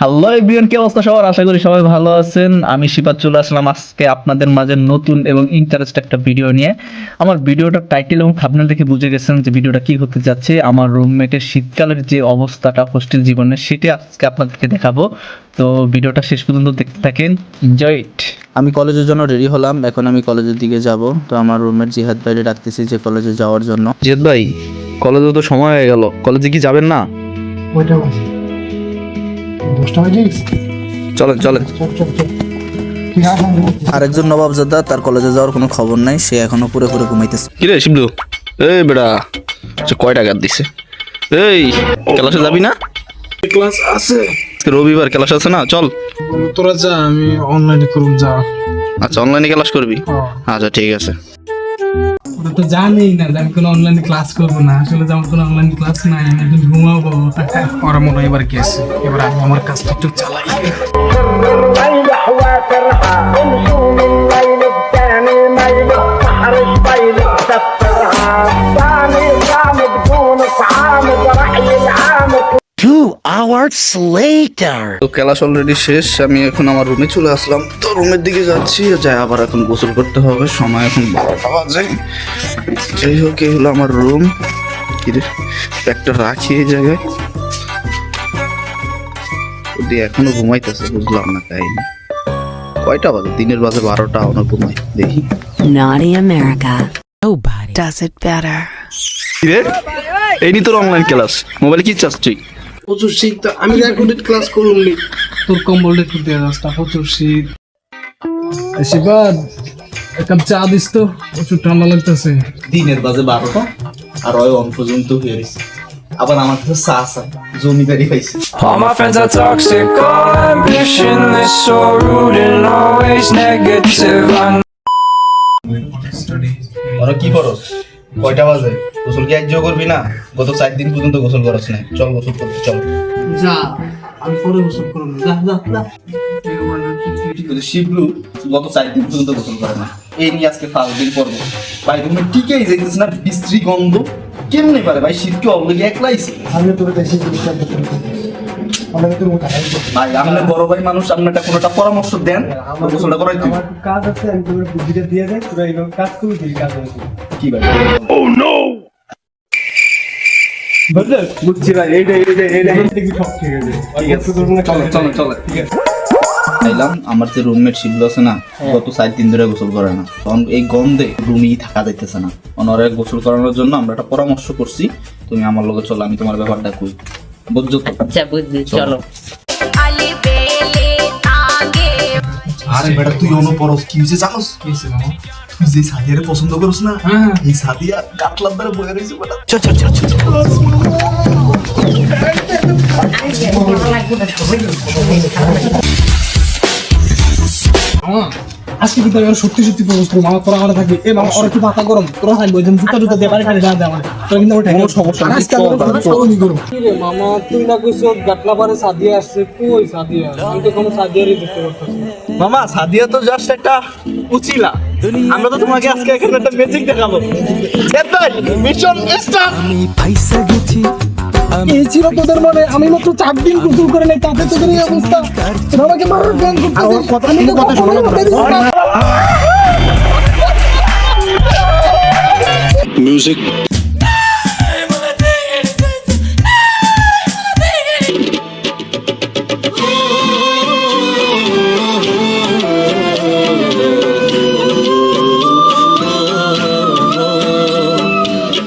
Hello everyone কি অবস্থা সবার? আশা করি সবাই ভালো আছেন। আমি শিবাত চলে আসলাম আজকে আপনাদের মাঝে নতুন এবং ইন্টারেস্ট একটা ভিডিও নিয়ে। আমার ভিডিওটার টাইটেল এবং থাবনেল দেখে বুঝে গেছেন যে ভিডিওটা কি হতে যাচ্ছে। আমার রুমমেটের শীতকালের যে অবস্থাটা হোস্টেল জীবনের সেটা আজকে আপনাদেরকে দেখাবো। তো ভিডিওটা শেষ পর্যন্ত দেখতে থাকেন। এনজয় ইট আমি কলেজের জন্য রেডি হলাম। এখন আমি কলেজের দিকে যাব। তো আমার রুমের জিহাদ বাইরে ডাকতেছি যে কলেজে যাওয়ার জন্য। জিয়াদ ভাই কলেজে তো সময় হয়ে গেল। কলেজে কি যাবেন না? কয়টা বাজে দশটা গেছে চলেন চলেন। চল চল চল। কি আরেকজন নবাবজাদা তার কলেজে যাওয়ার কোনো খবর নাই সে এখনও পুরো পুরো ঘুমাইতেছে। কিরে শিবলু? এই বেড়া আচ্ছা কয় টাকা দিছে? এই ক্লাসে যাবি না? ক্লাস আছে। রবিবার ক্লাস আছে না? চল। তোরা যা আমি অনলাইনে করুম যা। আচ্ছা অনলাইনে ক্লাস করবি? আচ্ছা ঠিক আছে। ওরা তো জানি না যে আমি কোনো অনলাইন ক্লাস করব না। আসলে যে আমার কোনো অনলাইন ক্লাস নাই আমি এখন ঘুমাবো। ওরা মনে হয় এবার গেছে। এবার আমি আমার কাজটা একটু চালাই। তো ক্লাস অলরেডি শেষ আমি এখন আমার রুমে চলে আসলাম। তো রুমের দিকে যাচ্ছি যাই আবার এখন গোসল করতে হবে সময় এখন বারোটা বাজে। যাই হোক এই হলো আমার রুম ব্যাগটা রাখি এই জায়গায়। ওদি এখনও ঘুমাইতেছে বুঝলাম না তাই কয়টা বাজে? দিনের বাজে বারোটা এখনও ঘুমাই দেখি। Naughty America. Nobody does it better. এই নি তোর অনলাইন ক্লাস মোবাইলে কি চাস তুই? প্রচুর শীত তো আমি রেকর্ডেড ক্লাস করুম নি তোর কম্বলটা একটু দিয়ে রাস্তা প্রচুর শীত। শিবাদ এক কাপ চা দিস তো প্রচুর ঠান্ডা লাগতেছে। দিনের বাজে বারোটা আর ওই অন পর্যন্ত হয়ে গেছে আবার আমার কাছে চা চা জমিদারি পাইছে। All my friends are toxic, all ambitionless, so rude and always negative. I ওরা কি করস কয়টা বাজে? গোসল কি আজ করবি না? গত চার দিন পর্যন্ত গোসল করস না চল গোসল করতে চল। যা আমি পরে গোসল করব। যা যা যা। শিবলু গত চার দিন পর্যন্ত গোসল করে না। এই নিয়ে আজকে পাঁচ দিন পর্ব ভাই তুমি টিকেই যাইতেছ না বিশ্রী গন্ধ। কেমনে পারে? ভাই শীতকে অলরেডি একলাইছে আমি তোর দেশে জিনিসটা দেখতে অনেক তোর মতো হাই ভাই আপনার বড় ভাই মানুষ আপনারটা কোনোটা পরামর্শ দেন? গোসলটা করাই তুই কাজ আছে আমি তোর বুদ্ধিটা দিয়ে দেয় তোরা এইভাবে কাজ করবি কাজ কি ভাই? বুঝছি ভাই এইটা এইটা এইটা দেখবি সব ঠিক আছে। ঠিক আছে। চলো চলো চলো। ঠিক আছে। আইলাম আমার যে রুমমেট শিবল আছে না গত চার দিন ধরে গোসল করে না। তখন এই গন্ধে রুমেই থাকা যাইতেছে না। অনরে গোসল করানোর জন্য আমরা একটা পরামর্শ করছি তুমি আমার লগে চলো আমি তোমার ব্যাপারটা কই। বুঝছ তো? আচ্ছা বুঝলি চলো। আরে বেটা তুই অন্য পরস কি হয়েছে জানোস? জানো তুই যে সাদিয়ারে পছন্দ করিস না হ্যাঁ এই সাদিয়া কাতলার দ্বারা বয়ে রয়েছে বেটা। মামা আজকে কিন্তু আমি সত্যি সত্যি প্রপোজ করব আমার তোরা আমার থাকবে। এ মামা ওরা কি মাথা গরম? তোরা থাকবে ওই জন্য জুতা জুতা দিয়ে বাড়ি খালি যা দে আমার তোরা কিন্তু আমার কোনো সমস্যা নেই আজকে আমি করবি করব কি রে মামা তুই না কইছো গাটলা পারে সাদিয়া আসছে? কই সাদিয়া? আমি তো কোনো সাদিয়ারই দেখতে পারতেছি মামা সাদিয়া তো জাস্ট একটা উচিলা। আমরা তো তোমাকে আজকে এখানে একটা ম্যাজিক দেখাবো। মিশন স্টার্ট এই ছিল তোদের মনে আমি মাত্র চার দিন গোসল করে নাই তাতে তোদের এই অবস্থা। তোরা মারার প্ল্যান করতেছিস কথা